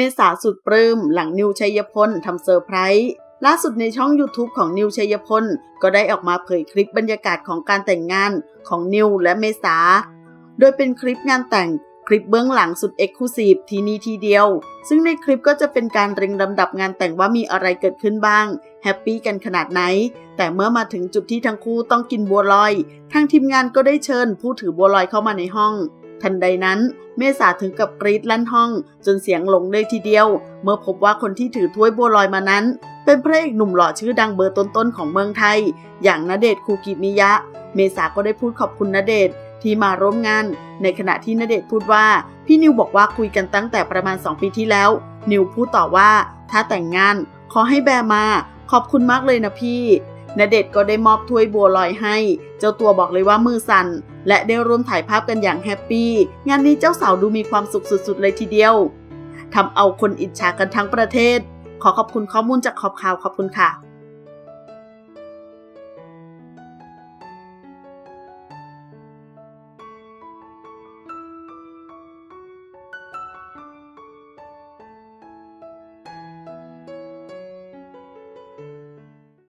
เมษาสุดปลื้มหลังนิวชัยพลทำเซอร์ไพรส์ล่าสุดในช่อง YouTube ของนิวชัยพลก็ได้ออกมาเผยคลิปบรรยากาศของการแต่งงานของนิวและเมษา โดยเป็นคลิปงานแต่งคลิปเบื้องหลังสุดเอ็กซ์คลูซีฟทีนี้ทีเดียว ซึ่งในคลิปก็จะเป็นการเรียงลำดับงานแต่งว่ามีอะไรเกิดขึ้นบ้าง แฮปปี้กันขนาดไหน แต่เมื่อมาถึงจุดที่ทั้งคู่ต้องกินบัวลอย ทางทีมงานก็ได้เชิญผู้ถือบัวลอยเข้ามาในห้อง ทันใดนั้นเมษาถึงกับกรีดลั่นห้อง จนเสียงหลงเลยทีเดียว เมื่อพบว่าคนที่ถือถ้วยบัวลอยมานั้น เป็นพระเอกหนุ่มหล่อชื่อดังเบอร์ต้นๆของเมืองไทย อย่างณเดชน์คูกิมิยะ เมษาก็ได้พูดขอบคุณณเดชน์ที่มาร่วมงาน ในขณะที่ณเดชน์พูดว่า พี่นิวบอกว่าคุยกันตั้งแต่ประมาณ 2 ปีที่แล้ว นิวพูดต่อว่า ถ้าแต่งงาน ขอให้แบร์มา ขอบคุณมากเลยนะพี่ ณเดชก็ได้มอบถ้วยบัวลอยให้ เจ้าตัวบอกเลยว่ามือสั่น และได้ร่วมถ่ายภาพกันอย่างแฮปปี้ งานนี้เจ้าสาวดูมีความสุขสุดๆเลยทีเดียวทำเอาคนอิจฉากันทั้งประเทศ ขอขอบคุณข้อมูลจากขอบข่าวขอบคุณค่ะ